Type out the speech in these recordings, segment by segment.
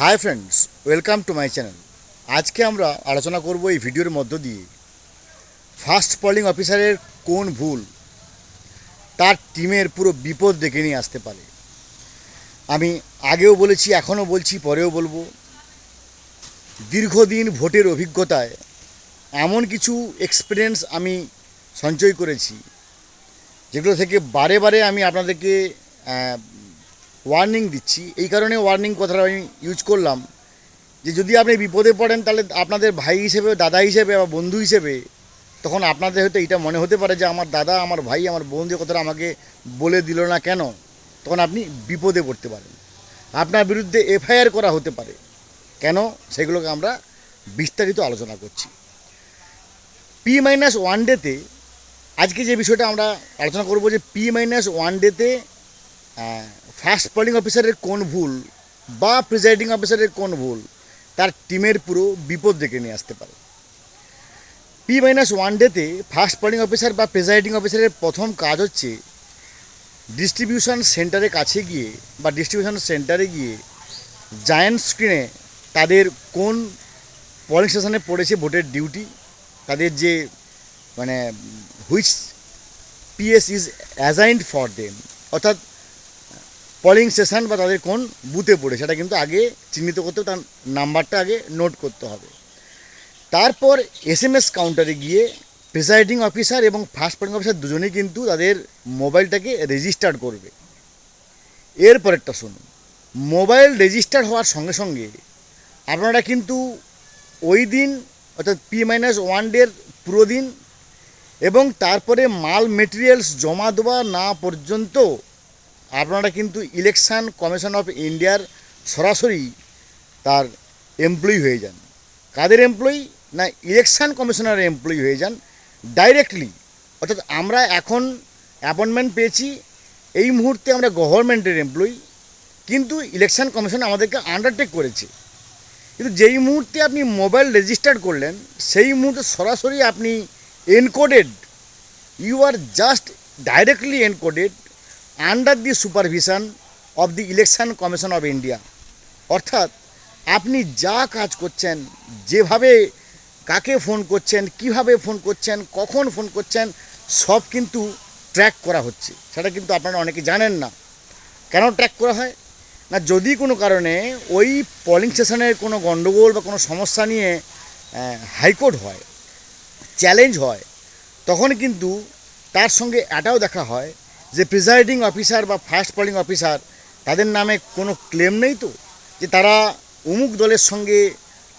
Hi friends welcome to my channel আজকে আমরা আলোচনা করব এই ভিডিওর মধ্য দিয়ে। ফার্স্ট পলিং অফিসারের কোন ভুল? তার টিমের পুরো বিপদ ডেকে নিয়ে আসতে পারে। আমি আগেও বলেছি, এখনও বলছি, পরেও বলব। দীর্ঘদিন ভোটের অভিজ্ঞতায় এমন কিছু এক্সপিরিয়েন্স আমি সঞ্চয় করেছি, যেগুলো থেকে বারে বারে আমি আপনাদেরকে ওয়ার্নিং দিচ্ছি। এই কারণে ওয়ার্নিং কথাটা আমি ইউজ করলাম। যে যদি আপনি বিপদে পড়েন, তাহলে আপনাদের ভাই হিসেবে, দাদা হিসেবে বা বন্ধু হিসেবে, তখন আপনাদের হয়তো এটা মনে হতে পারে যে, আমার দাদা, আমার ভাই, আমার বন্ধু কথাটা আমাকে বলে দিল না কেন? তখন আপনি বিপদে পড়তে পারেন। আপনার বিরুদ্ধে এফআইআর করা হতে পারে। কেন? সেগুলোকে আমরা বিস্তারিত আলোচনা করছি। পি মাইনাস ওয়ান ডেতে আজকে যে বিষয়টা আমরা আলোচনা করব যে পি মাইনাস ওয়ান ডেতে ফার্স্ট পোলিং অফিসারের কোন ভুল বা প্রিজাইডিং অফিসারের কোন ভুল, তার টিমের পুরো বিপদ ডেকে নিয়ে আসতে পারে। পি মাইনাস ওয়ান ডেতে ফার্স্ট পোলিং অফিসার বা প্রিজাইডিং অফিসারের প্রথম কাজ হচ্ছে ডিস্ট্রিবিউশন সেন্টারের কাছে গিয়ে বা ডিস্ট্রিবিউশন সেন্টারে গিয়ে জায়ান্ট স্ক্রিনে তাদের কোন পোলিং স্টেশনে পড়েছে ভোটের ডিউটি তাদের যে মানে which PS is assigned for them অর্থাৎ পলিং স্টেশন বা তাদের কোন বুথে পড়ে, সেটা কিন্তু আগে চিহ্নিত করতে তার নাম্বারটা আগে নোট করতে হবে। তারপর এস এম এস কাউন্টারে গিয়ে প্রিসাইডিং অফিসার এবং ফার্স্ট পোলিং অফিসার দুজনেই কিন্তু তাদের মোবাইলটাকে রেজিস্টার করবে। এরপরেরটা শুনুন মোবাইল রেজিস্টার হওয়ার সঙ্গে সঙ্গে আপনারা কিন্তু ওই দিন, অর্থাৎ পি মাইনাস ওয়ান ডের পুরো দিন এবং তারপরে মাল মেটেরিয়ালস জমা দেওয়া না পর্যন্ত আপনারা কিন্তু ইলেকশন কমিশন অফ ইন্ডিয়ার সরাসরি তার এমপ্লয়ি হয়ে যান। কাদের এমপ্লয়ি? না, ইলেকশন কমিশনার এমপ্লয়ি হয়ে যান ডাইরেক্টলি অর্থাৎ আমরা এখন অ্যাপয়েন্টমেন্ট পেয়েছি, এই মুহূর্তে আমরা গভর্নমেন্টের এমপ্লয়ি, কিন্তু ইলেকশন কমিশন আমাদেরকে আন্ডারটেক করেছে। কিন্তু যেই মুহূর্তে আপনি মোবাইল রেজিস্টার করলেন, সেই মুহূর্তে সরাসরি আপনি encoded you are just directly encoded under the supervision of the election commission of India অর্থাৎ, আপনি যা কাজ করছেন, যেভাবে কাকে ফোন করছেন, কীভাবে ফোন করছেন, কখন ফোন করছেন, সব কিন্তু ট্র্যাক করা হচ্ছে। সেটা কিন্তু আপনারা অনেকে জানেন না। কেন ট্র্যাক করা হয়? না, যদি কোনো কারণে ওই পলিং স্টেশনের কোনো গণ্ডগোল বা কোনো সমস্যা নিয়ে হাইকোর্ট হয় চ্যালেঞ্জ হয়, তখন কিন্তু তার সঙ্গে এটাও দেখা হয় যে প্রিজাইডিং অফিসার বা ফার্স্ট পোলিং অফিসার তাদের নামে কোনো ক্লেম নেই তো? যে তারা অমুক দলের সঙ্গে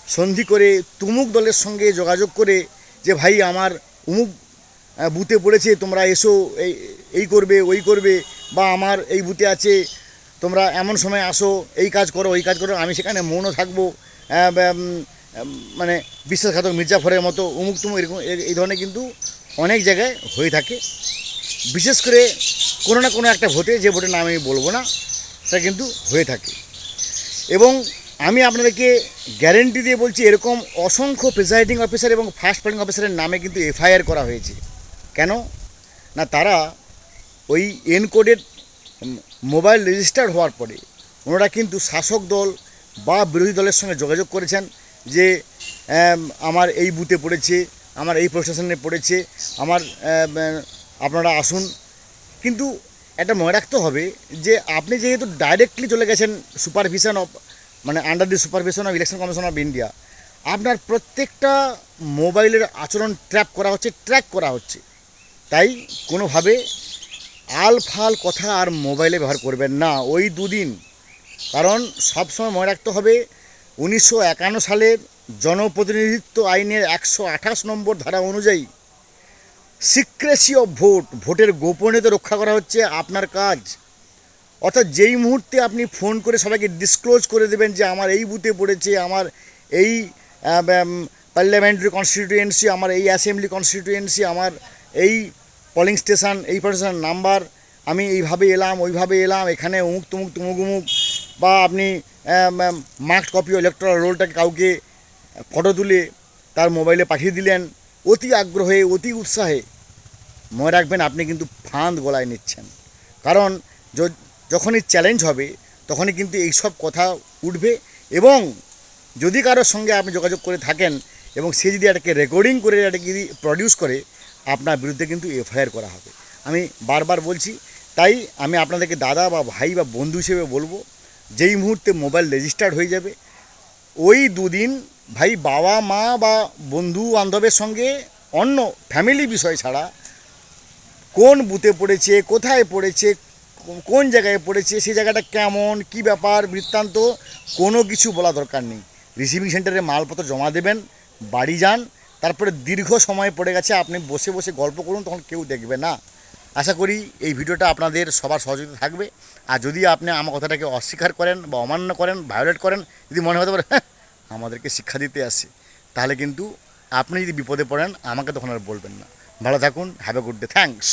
সন্ধি করে তুমুক দলের সঙ্গে যোগাযোগ করে যে ভাই আমার আহ, বুথে পড়েছে তোমরা এসো এই এই করবে ওই করবে বা আমার এই বুথে আছে তোমরা এমন সময় আসো এই কাজ করো ওই কাজ করো। আমি সেখানে মৌনও থাকব মানে বিশ্বাসঘাতক মির্জাফরের মতো অমুক তুমুক এরকম এই ধরনের কিন্তু অনেক জায়গায় হয়ে থাকে। বিশেষ করে কোনো না কোনো একটা ভোটে যে ভোটের নাম আমি বলব না সেটা কিন্তু হয়ে থাকে। এবং আমি আপনাদেরকে গ্যারেন্টি দিয়ে বলছি এরকম অসংখ্য প্রিজাইডিং অফিসার এবং ফার্স্ট পোলিং অফিসারের নামে কিন্তু এফআইআর করা হয়েছে। কেন? না তারা ওই এনকোডেড মোবাইল রেজিস্টার হওয়ার পরে ওনারা কিন্তু শাসক দল বা বিরোধী দলের সঙ্গে যোগাযোগ করেছেন যে আমার এই বুথে পড়েছে আমার এই প্রশাসনে পড়েছে আমার আম, আপনারা আসুন। কিন্তু একটা মনে রাখতে হবে যে আপনি যেহেতু ডাইরেক্টলি চলে গেছেন সুপারভিশন অফ মানে under the supervision of election commission of India আপনার প্রত্যেকটা মোবাইলের আচরণ ট্র্যাপ করা হচ্ছে ট্র্যাক করা হচ্ছে। তাই কোনোভাবে আল ফাল কথা আর মোবাইলে ব্যবহার করবেন না ওই দুদিন। কারণ সবসময় মনে রাখতে হবে, উনিশশো একান্ন সালের জনপ্রতিনিধিত্ব আইনের একশো আঠাশ নম্বর ধারা অনুযায়ী সিক্রেসি অফ ভোট, ভোটের গোপনীয়তা রক্ষা করা হচ্ছে আপনার কাজ। অর্থাৎ যেই মুহূর্তে আপনি ফোন করে সবাইকে ডিসক্লোজ করে দেবেন যে আমার এই বুথে পড়েছে, আমার এই পার্লামেন্টারি কনস্টিটিউয়েন্সি আমার এই অ্যাসেম্বলি কনস্টিটিউয়েন্সি আমার এই পলিং স্টেশন এই পার্সন নাম্বার আমি এইভাবে এলাম, ওইভাবে এলাম, এখানে উমুক তুমুক তুমুক উমুক বা আপনি মার্কড কপি ইলেকট্রাল রোলটাকে কাউকে ফটো তুলে তার মোবাইলে পাঠিয়ে দিলেন অতি আগ্রহে, অতি উৎসাহে। মনে রাখবেন, আপনি কিন্তু ফাঁদ গলায় নিচ্ছেন। কারণ যখনই চ্যালেঞ্জ হবে, তখনই কিন্তু এইসব কথা উঠবে এবং যদি কারোর সঙ্গে আপনি যোগাযোগ করে থাকেন এবং সে যদি এটাকে রেকর্ডিং করে, এটাকে যদি প্রডিউস করে, আপনার বিরুদ্ধে কিন্তু এফআইআর করা হবে। আমি বারবার বলছি, তাই আমি আপনাদেরকে দাদা বা ভাই বা বন্ধু হিসেবে বলব, যেই মুহূর্তে মোবাইল রেজিস্টার্ড হয়ে যাবে, ওই দুদিন ভাই বাবা মা বা বন্ধু বান্ধবের সঙ্গে অন্য ফ্যামিলি বিষয় ছাড়া কোন বুথে পড়েছে কোথায় পড়েছে কোন জায়গায় পড়েছে সেই জায়গাটা কেমন কি ব্যাপার বৃত্তান্ত কোনো কিছু বলা দরকার নেই। রিসিভিং সেন্টারে মালপত্র জমা দেবেন বাড়ি যান তারপরে দীর্ঘ সময় পড়ে গেছে আপনি বসে বসে গল্প করুন তখন কেউ দেখবে না। আশা করি এই ভিডিওটা আপনাদের সবার সহযোগিতা থাকবে। আর যদি আপনি আমার কথাটাকে অস্বীকার করেন বা অমান্য করেন ভায়োলেট করেন যদি মনে হতে পারে "হ্যাঁ, আমাদেরকে শিক্ষা দিতে আসে, তাহলে কিন্তু আপনি যদি বিপদে পড়েন, আমাকে তখন আর বলবেন না। ভালো থাকুন have a good day thanks